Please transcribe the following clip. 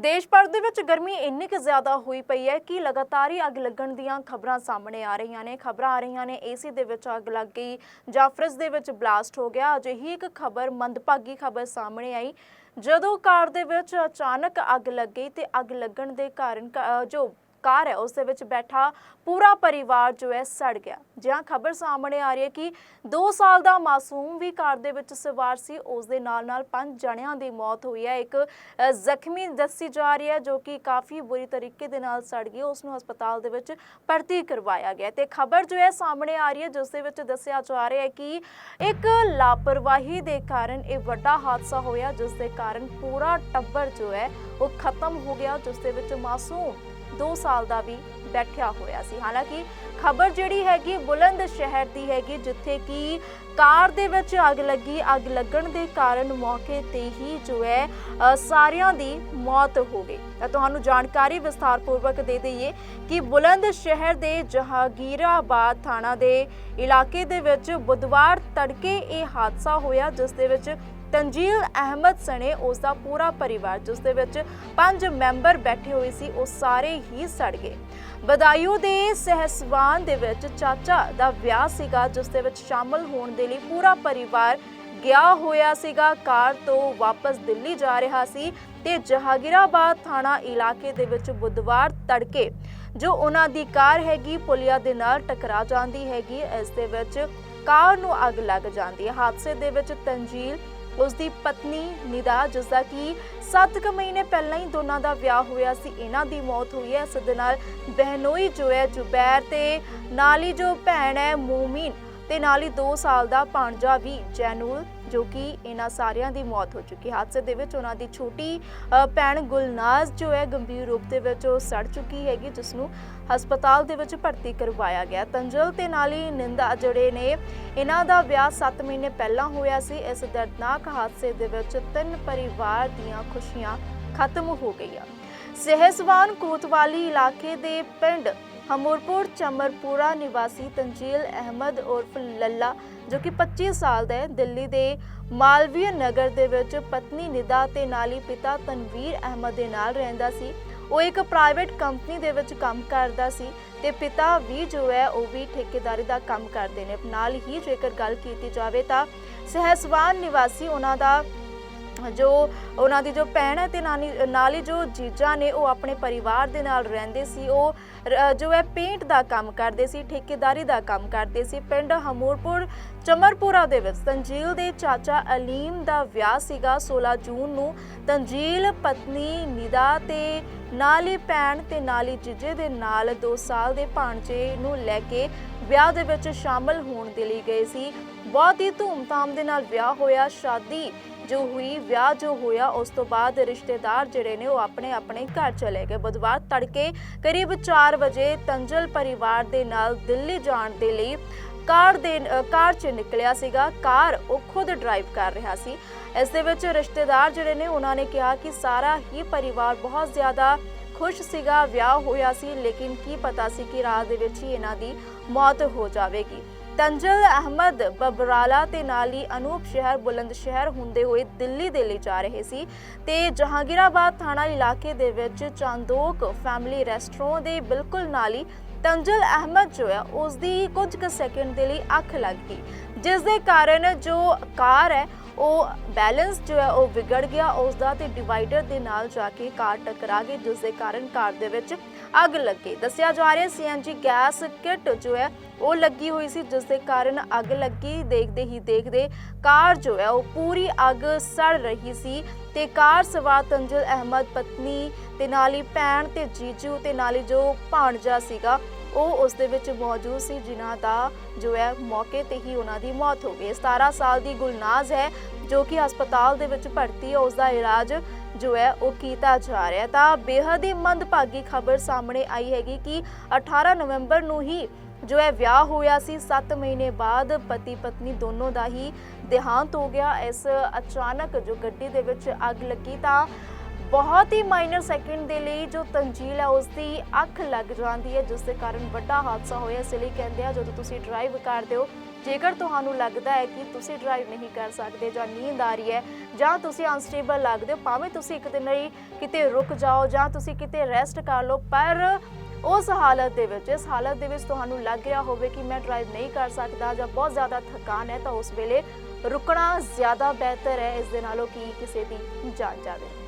ਦੇਸ਼ ਭਰ ਦੇ ਵਿੱਚ ਗਰਮੀ ਇੰਨੀ ਕਿ ਜ਼ਿਆਦਾ ਹੋਈ ਪਈ ਹੈ ਕਿ ਲਗਾਤਾਰ ਹੀ ਅੱਗ ਲੱਗਣ ਦੀਆਂ ਖਬਰਾਂ ਸਾਹਮਣੇ ਆ ਰਹੀਆਂ ਨੇ। ਖਬਰਾਂ ਆ ਰਹੀਆਂ ਨੇ ਏਸੀ ਦੇ ਵਿੱਚ ਅੱਗ ਲੱਗ ਗਈ, ਜਾਂ ਫ੍ਰਿਜ ਦੇ ਵਿੱਚ ਬਲਾਸਟ ਹੋ ਗਿਆ। ਅਜਿਹੀ ਇੱਕ ਖਬਰ, ਮੰਦਭਾਗੀ ਖਬਰ ਸਾਹਮਣੇ ਆਈ। ਜਦੋਂ ਕਾਰ ਦੇ ਵਿੱਚ ਅਚਾਨਕ ਅੱਗ ਲੱਗ ਗਈ ਤੇ ਅੱਗ ਲੱਗਣ ਦੇ ਕਾਰਨ ਜੋ ਕਾਰ ਹੈ, ਉਸ ਦੇ ਵਿੱਚ ਬੈਠਾ ਪੂਰਾ ਪਰਿਵਾਰ ਜੋ ਹੈ ਸੜ ਗਿਆ। ਜਿਹਾਂ ਖਬਰ ਸਾਹਮਣੇ ਆ ਰਹੀ ਹੈ ਕਿ 2 ਸਾਲ ਦਾ ਮਾਸੂਮ ਵੀ ਕਾਰ ਦੇ ਵਿੱਚ ਸਵਾਰ ਸੀ, ਉਸ ਦੇ ਨਾਲ ਨਾਲ ਪੰਜ ਜਣਿਆਂ ਦੀ ਮੌਤ ਹੋਈ ਹੈ। ਇੱਕ ਜ਼ਖਮੀ ਦੱਸੀ ਜਾ ਰਹੀ ਹੈ ਜੋ ਕਿ ਕਾਫੀ ਬੁਰੀ ਤਰੀਕੇ ਦੇ ਨਾਲ ਸੜ ਗਈ, ਉਸ ਨੂੰ ਹਸਪਤਾਲ ਦੇ ਵਿੱਚ ਭਰਤੀ ਕਰਵਾਇਆ ਗਿਆ ਤੇ ਖਬਰ ਜੋ ਹੈ ਸਾਹਮਣੇ ਆ ਰਹੀ ਹੈ, ਜਿਸ ਦੇ ਵਿੱਚ ਦੱਸਿਆ ਜਾ ਰਿਹਾ ਹੈ ਕਿ ਇੱਕ ਲਾਪਰਵਾਹੀ ਦੇ ਕਾਰਨ ਇਹ ਵੱਡਾ ਹਾਦਸਾ ਹੋਇਆ, ਜਿਸ ਦੇ ਕਾਰਨ ਪੂਰਾ ਟੱਬਰ ਜੋ ਹੈ ਉਹ ਖਤਮ ਹੋ ਗਿਆ, ਜਿਸ ਦੇ ਵਿੱਚ ਮਾਸੂਮ 2 ਸਾਲ ਦਾ ਵੀ ਬੈਠਿਆ ਹੋਇਆ ਸੀ। ਹਾਲਾਂਕਿ ਖਬਰ ਜਿਹੜੀ ਹੈਗੀ ਬੁਲੰਦ ਸ਼ਹਿਰ ਦੀ ਹੈਗੀ, ਜਿੱਥੇ ਕਿ ਕਾਰ ਦੇ ਵਿੱਚ ਅੱਗ ਲੱਗੀ। ਅੱਗ ਲੱਗਣ ਦੇ ਕਾਰਨ ਮੌਕੇ ਤੇ ਹੀ ਜੋ ਹੈ ਸਾਰਿਆਂ ਦੀ ਮੌਤ ਹੋ ਗਈ। ਤਾਂ ਤੁਹਾਨੂੰ ਜਾਣਕਾਰੀ ਵਿਸਥਾਰਪੂਰਵਕ ਦੇ ਦਈਏ ਕਿ ਬੁਲੰਦ ਸ਼ਹਿਰ ਦੇ ਜਹਾਂਗੀਰਾਬਾਦ ਥਾਣਾ ਦੇ ਇਲਾਕੇ ਦੇ ਵਿੱਚ ਬੁੱਧਵਾਰ ਤੜਕੇ ਇਹ ਹਾਦਸਾ ਹੋਇਆ, ਜਿਸ ਦੇ ਵਿੱਚ ਤੰਜੀਲ ਅਹਿਮਦ ਸਣੇ ਉਸ ਦਾ ਪੂਰਾ ਪਰਿਵਾਰ, ਜਿਸ ਦੇ ਵਿੱਚ ਪੰਜ ਮੈਂਬਰ ਬੈਠੇ ਹੋਏ ਸੀ, ਉਹ ਸਾਰੇ ਹੀ ਸੜ ਗਏ। ਬਦਾਯੂ ਦੇ ਸਹਿਸਵਾਨ ਦੇ ਵਿੱਚ ਚਾਚਾ ਦਾ ਵਿਆਹ ਸੀਗਾ, ਜਿਸ ਦੇ ਵਿੱਚ ਸ਼ਾਮਲ ਹੋਣ ਦੇ ਲਈ ਪੂਰਾ ਪਰਿਵਾਰ ਗਿਆ ਹੋਇਆ ਸੀਗਾ। ਕਾਰ ਤੋਂ ਵਾਪਸ ਦਿੱਲੀ ਜਾ ਰਿਹਾ ਸੀ ਤੇ ਜਹਾਂਗੀਰਾਬਾਦ ਥਾਣਾ ਇਲਾਕੇ ਦੇ ਵਿੱਚ ਬੁੱਧਵਾਰ ਤੜਕੇ, ਜੋ ਉਹਨਾਂ ਦੀ ਕਾਰ ਹੈਗੀ, ਪੁਲੀਆ ਦੇ ਨਾਲ ਟਕਰਾ ਜਾਂਦੀ ਹੈਗੀ। ਇਸ ਦੇ ਵਿੱਚ ਕਾਰ ਨੂੰ ਅੱਗ ਲੱਗ ਜਾਂਦੀ ਹੈ। ਹਾਦਸੇ ਦੇ ਵਿੱਚ ਤੰਜੀਲ ਉਸ ਦੀ ਪਤਨੀ ਨਿਦਾ ਜਿਸ ਦਾ ਕਿ 7 ਕੁ ਮਹੀਨੇ ਪਹਿਲਾਂ ਹੀ ਦੋਨਾਂ ਦਾ ਵਿਆਹ ਹੋਇਆ ਸੀ, ਇਹਨਾਂ ਦੀ ਮੌਤ ਹੋਈ ਹੈ। ਇਸ ਦੇ ਨਾਲ ਬਹਿਨੋਈ ਜੋ ਹੈ ਜੁਬੈਰ ਤੇ ਨਾਲ ਹੀ ਜੋ ਭੈਣ ਹੈ ਮੂਮਿਨ ਤੇ ਨਾਲ ਹੀ 2 ਸਾਲ ਦਾ ਭਾਂਜਾ ਵੀ ਜੈਨੂਲ ਜੋ ਕਿ ਇਹਨਾਂ ਸਾਰਿਆਂ ਦੀ ਮੌਤ ਹੋ ਚੁੱਕੀ ਹਾਦਸੇ ਦੇ ਵਿੱਚ ਉਹਨਾਂ ਦੀ ਛੋਟੀ ਭੈਣ ਗੁਲਨਾਜ਼ ਜੋ ਹੈ ਗੰਭੀਰ ਰੂਪ ਦੇ ਵਿੱਚ ਉਹ ਸੜ ਚੁੱਕੀ ਹੈਗੀ, ਜਿਸ ਨੂੰ ਹਸਪਤਾਲ ਦੇ ਵਿੱਚ ਭਰਤੀ ਕਰਵਾਇਆ ਗਿਆ। ਤੰਜਲ ਤੇ ਨਾਲ ਹੀ ਨਿੰਦਾ ਜਿਹੜੇ ਨੇ, ਇਹਨਾਂ ਦਾ ਵਿਆਹ 7 ਮਹੀਨੇ ਪਹਿਲਾਂ ਹੋਇਆ ਸੀ। ਇਸ ਦਰਦਨਾਕ ਹਾਦਸੇ ਦੇ ਵਿੱਚ ਤਿੰਨ ਪਰਿਵਾਰ ਦੀਆਂ ਖੁਸ਼ੀਆਂ ਖਤਮ ਹੋ ਗਈਆਂ। ਸਹਿਸਵਾਨ ਕੋਤਵਾਲੀ ਇਲਾਕੇ ਦੇ ਪਿੰਡ ਹਮੂਰਪੁਰ ਚਮਰਪੁਰਾ ਨਿਵਾਸੀ ਤੰਜੀਲ ਅਹਿਮਦ ਉਰਫ ਲੱਲਾ, ਜੋ ਕਿ 25 ਸਾਲ ਦਾ ਹੈ ਦਿੱਲੀ ਦੇ ਮਾਲਵੀय ਨਗਰ ਦੇ ਵਿੱਚ ਪਤਨੀ ਨਿਦਾ ਤੇ ਨਾਲ ਹੀ ਪਿਤਾ ਤਨਵੀਰ ਅਹਿਮਦ ਦੇ ਨਾਲ ਰਹਿੰਦਾ ਸੀ। ਉਹ ਇੱਕ ਪ੍ਰਾਈਵੇਟ ਕੰਪਨੀ ਦੇ ਵਿੱਚ ਕੰਮ ਕਰਦਾ ਸੀ ਤੇ ਪਿਤਾ ਵੀ ਜੋ ਹੈ, ਉਹ ਵੀ ਠੇਕੇਦਾਰੀ ਦਾ ਕੰਮ ਕਰਦੇ ਨੇ। ਨਾਲ ਹੀ ਜੇਕਰ ਗੱਲ ਕੀਤੀ ਜਾਵੇ ਤਾਂ ਸਹਿਸਵਾਨ ਨਿਵਾਸੀ ਉਹਨਾਂ ਦਾ ਜੋ ਉਹਨਾਂ ਦੀ ਜੋ ਭੈਣ ਹੈ ਤੇ ਨਾਨੀ, ਨਾਲ ਹੀ ਜੋ ਜੀਜਾ ਨੇ ਉਹ ਆਪਣੇ ਪਰਿਵਾਰ ਦੇ ਨਾਲ ਰਹਿੰਦੇ ਸੀ, ਉਹ ਜੋ ਹੈ ਪੇਂਟ ਦਾ ਕੰਮ ਕਰਦੇ ਸੀ, ਠੇਕੇਦਾਰੀ ਦਾ ਕੰਮ ਕਰਦੇ ਸੀ। ਪਿੰਡ ਹਮੂਰਪੁਰ, ਚਮਰਪੁਰਾ ਦੇ ਵਿੱਚ ਤੰਜੀਲ ਦੇ ਚਾਚਾ ਅਲੀਮ ਦਾ ਵਿਆਹ ਸੀਗਾ 16 ਜੂਨ ਨੂੰ। ਤੰਜੀਲ ਪਤਨੀ ਨਿਦਾ ਤੇ ਨਾਲ ਹੀ ਭੈਣ ਤੇ ਨਾਲ ਹੀ ਜੀਜੇ ਦੇ ਨਾਲ 2 ਸਾਲ ਦੇ ਭਾਣਜੇ ਨੂੰ ਲੈ ਕੇ ਵਿਆਹ ਦੇ ਵਿੱਚ ਸ਼ਾਮਲ ਹੋਣ ਦੇ ਲਈ ਗਏ ਸੀ। ਬਹੁਤ ਹੀ ਧੂਮਧਾਮ ਦੇ ਨਾਲ ਵਿਆਹ ਹੋਇਆ। ਸ਼ਾਦੀ ਜੋ ਹੋਈ, ਵਿਆਹ ਜੋ ਹੋਇਆ, ਉਸ ਤੋਂ ਬਾਅਦ ਰਿਸ਼ਤੇਦਾਰ ਜਿਹੜੇ ਨੇ ਉਹ ਆਪਣੇ ਆਪਣੇ ਘਰ ਚਲੇ ਗਏ। ਬੁੱਧਵਾਰ ਤੜਕੇ ਕਰੀਬ 4 ਵਜੇ ਤੰਜਲ ਪਰਿਵਾਰ ਦੇ ਨਾਲ ਦਿੱਲੀ ਜਾਣ ਦੇ ਲਈ ਕਾਰ ਦੇ, ਕਾਰ 'ਚ ਨਿਕਲਿਆ ਸੀਗਾ। ਕਾਰ ਉਹ ਖੁਦ ਡਰਾਈਵ ਕਰ ਰਿਹਾ ਸੀ। ਇਸ ਦੇ ਵਿੱਚ ਰਿਸ਼ਤੇਦਾਰ ਜਿਹੜੇ ਨੇ ਉਹਨਾਂ ਨੇ ਕਿਹਾ ਕਿ ਸਾਰਾ ਹੀ ਪਰਿਵਾਰ ਬਹੁਤ ਜ਼ਿਆਦਾ ਖੁਸ਼ ਸੀਗਾ, ਵਿਆਹ ਹੋਇਆ ਸੀ, ਲੇਕਿਨ ਕੀ ਪਤਾ ਸੀ ਕਿ ਰਾਹ ਦੇ ਵਿੱਚ ਹੀ ਇਹਨਾਂ ਦੀ ਮੌਤ ਹੋ ਜਾਵੇਗੀ। ਤੰਜਲ ਅਹਿਮਦ ਬਬਰਾਲਾ ਤੇ ਨਾਲ ਹੀ ਅਨੂਪ ਸ਼ਹਿਰ ਬੁਲੰਦ ਸ਼ਹਿਰ ਹੁੰਦੇ ਹੋਏ ਦਿੱਲੀ ਦੇ ਲਈ ਜਾ ਰਹੇ ਸੀ ਤੇ ਜਹਾਂਗੀਰਾਬਾਦ ਥਾਣਾ ਇਲਾਕੇ ਦੇ ਵਿੱਚ ਚਾਂਦੋਕ ਫੈਮਿਲੀ ਰੈਸਟੋਰੈਂਟ ਦੇ ਬਿਲਕੁਲ ਨਾਲ ਹੀ ਤੰਜਲ ਅਹਿਮਦ ਜੋ ਹੈ ਉਸ ਦੀ ਕੁਝ ਕੁ ਸੈਕਿੰਡ ਦੇ ਲਈ ਅੱਖ ਲੱਗ ਗਈ, ਜਿਸ ਦੇ ਕਾਰਨ ਜੋ ਕਾਰ ਹੈ, ਉਹ ਬੈਲੈਂਸ ਜੋ ਹੈ, ਉਹ ਵਿਗੜ ਗਿਆ ਉਸ ਦਾ ਤੇ ਡਿਵਾਈਡਰ ਦੇ ਨਾਲ ਜਾ ਕੇ ਕਾਰ ਟਕਰਾ ਗਈ, ਜਿਸ ਦੇ ਕਾਰਨ ਕਾਰ ਦੇ ਵਿੱਚ ਅੱਗ ਲੱਗ। ਦੱਸਿਆ ਜਾ ਰਿਹਾ ਸੀਐਨਜੀ ਗੈਸ ਕਿੱਟ ਜੋ ਹੈ, ਉਹ ਲੱਗੀ ਹੋਈ ਸੀ, ਜਿਸ ਦੇ ਕਾਰਨ ਅੱਗ ਲੱਗੀ। ਦੇਖਦੇ ਹੀ ਦੇਖਦੇ ਕਾਰ ਜੋ ਹੈ, ਉਹ ਪੂਰੀ ਅੱਗ ਸੜ ਰਹੀ ਸੀ ਤੇ ਕਾਰ ਸਵਾਰ ਤੰਜਲ ਅਹਿਮਦ ਪਤਨੀ ਤੇ ਨਾਲ ਹੀ ਭੈਣ ਤੇ ਜੀਜੂ ਤੇ ਨਾਲ ਹੀ ਜੋ ਭਾਣਜਾ ਸੀਗਾ, ਉਹ ਉਸ ਦੇ ਵਿੱਚ ਮੌਜੂਦ ਸੀ, ਜਿਨ੍ਹਾਂ ਦਾ ਜੋ ਹੈ ਮੌਕੇ ਤੇ ਹੀ ਉਹਨਾਂ ਦੀ ਮੌਤ ਹੋ ਗਈ। 17 ਸਾਲ ਦੀ ਗੁਲਨਾਜ਼ ਹੈ, ਜੋ ਕਿ ਹਸਪਤਾਲ ਦੇ ਵਿੱਚ ਭਰਤੀ ਹੈ। ਉਸ ਦਾ ਇਲਾਜ ਜੋ ਹੈ ਉਹ ਕੀਤਾ ਜਾ ਰਿਹਾ ਤਾਂ ਬੇਹੱਦ ਹੀ ਮੰਦਭਾਗੀ ਖਬਰ ਸਾਹਮਣੇ ਆਈ ਹੈਗੀ ਕਿ 18 ਨਵੰਬਰ ਨੂੰ ਹੀ ਜੋ ਹੈ ਵਿਆਹ ਹੋਇਆ ਸੀ। 7 ਮਹੀਨੇ ਬਾਅਦ ਪਤੀ ਪਤਨੀ ਦੋਨੋਂ ਦਾ ਹੀ ਦੇਹਾਂਤ ਹੋ ਗਿਆ। ਇਸ ਅਚਾਨਕ ਜੋ ਗੱਡੀ ਦੇ ਵਿੱਚ ਅੱਗ ਲੱਗੀ ਤਾਂ ਬਹੁਤ ਹੀ ਮਾਈਨਰ ਸੈਕਿੰਡ ਦੇ ਲਈ ਜੋ ਤੰਜੀਲ ਹੈ, ਉਸ ਦੀ ਅੱਖ ਲੱਗ ਜਾਂਦੀ ਹੈ, ਜਿਸ ਦੇ ਕਾਰਨ ਵੱਡਾ ਹਾਦਸਾ ਹੋਇਆ। ਇਸ ਲਈ ਕਹਿੰਦੇ ਆ, ਜਦੋਂ ਤੁਸੀਂ ਡਰਾਈਵ ਕਰਦੇ ਹੋ ਜੇਕਰ ਤੁਹਾਨੂੰ ਲੱਗਦਾ ਹੈ ਕਿ ਤੁਸੀਂ ਡਰਾਈਵ ਨਹੀਂ ਕਰ ਸਕਦੇ ਜਾਂ ਨੀਂਦ ਆ ਰਹੀ ਹੈ, ਜਾਂ ਤੁਸੀਂ ਅਨਸਟੇਬਲ ਲੱਗਦੇ ਹੋ, ਭਾਵੇਂ ਤੁਸੀਂ ਇੱਕ ਦਿਨ ਲਈ ਕਿਤੇ ਰੁਕ ਜਾਓ ਜਾਂ ਤੁਸੀਂ ਕਿਤੇ ਰੈਸਟ ਕਰ ਲਓ, ਪਰ ਉਸ ਹਾਲਤ ਦੇ ਵਿੱਚ, ਇਸ ਹਾਲਤ ਦੇ ਵਿੱਚ ਤੁਹਾਨੂੰ ਲੱਗ ਰਿਹਾ ਹੋਵੇ ਕਿ ਮੈਂ ਡਰਾਈਵ ਨਹੀਂ ਕਰ ਸਕਦਾ ਜਾਂ ਬਹੁਤ ਜ਼ਿਆਦਾ ਥਕਾਨ ਹੈ, ਤਾਂ ਉਸ ਵੇਲੇ ਰੁਕਣਾ ਜ਼ਿਆਦਾ ਬਿਹਤਰ ਹੈ, ਇਸ ਦੇ ਨਾਲੋਂ ਕਿ ਕਿਸੇ ਦੀ ਜਾਨ ਜਾਵੇ।